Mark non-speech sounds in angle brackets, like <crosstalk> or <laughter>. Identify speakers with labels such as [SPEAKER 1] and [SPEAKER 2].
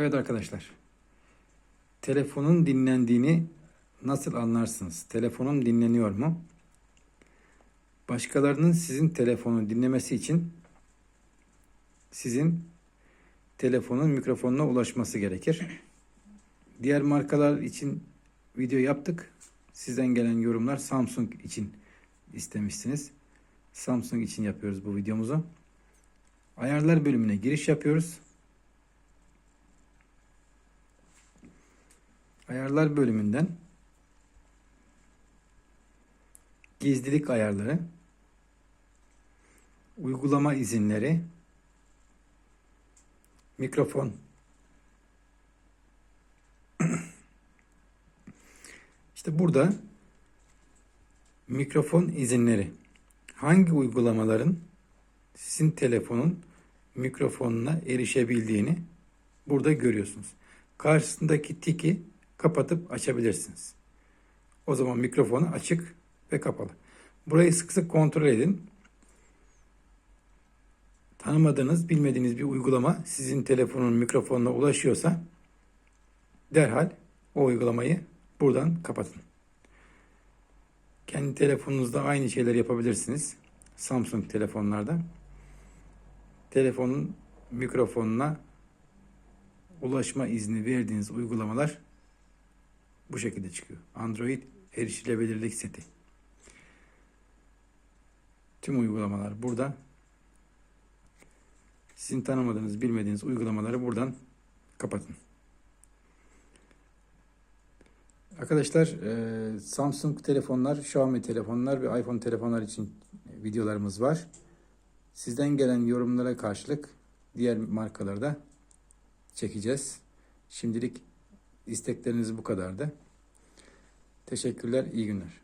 [SPEAKER 1] Evet arkadaşlar. Telefonun dinlendiğini nasıl anlarsınız? Telefonum dinleniyor mu? Başkalarının sizin telefonu dinlemesi için sizin telefonun mikrofonuna ulaşması gerekir. Diğer markalar için video yaptık. Sizden gelen yorumlar Samsung için istemişsiniz. Samsung için yapıyoruz bu videomuzu. Ayarlar bölümüne giriş yapıyoruz. Ayarlar bölümünden gizlilik ayarları, uygulama izinleri, mikrofon. <clears throat> İşte burada mikrofon izinleri. Hangi uygulamaların sizin telefonun mikrofonuna erişebildiğini burada görüyorsunuz. Karşısındaki tiki kapatıp açabilirsiniz. O zaman mikrofonu açık ve kapalı. Burayı sık sık kontrol edin. Tanımadığınız, bilmediğiniz bir uygulama sizin telefonun mikrofonuna ulaşıyorsa derhal o uygulamayı buradan kapatın. Kendi telefonunuzda aynı şeyler yapabilirsiniz. Samsung telefonlarda. Telefonun mikrofonuna ulaşma izni verdiğiniz uygulamalar bu şekilde çıkıyor. Android erişilebilirlik seti. Tüm uygulamalar burada. Sizin tanımadığınız, bilmediğiniz uygulamaları buradan kapatın. Arkadaşlar e, Samsung telefonlar, Xiaomi telefonlar ve iPhone telefonlar için videolarımız var. Sizden gelen yorumlara karşılık diğer markaları da çekeceğiz. Şimdilik istekleriniz bu kadardı. Teşekkürler, iyi günler.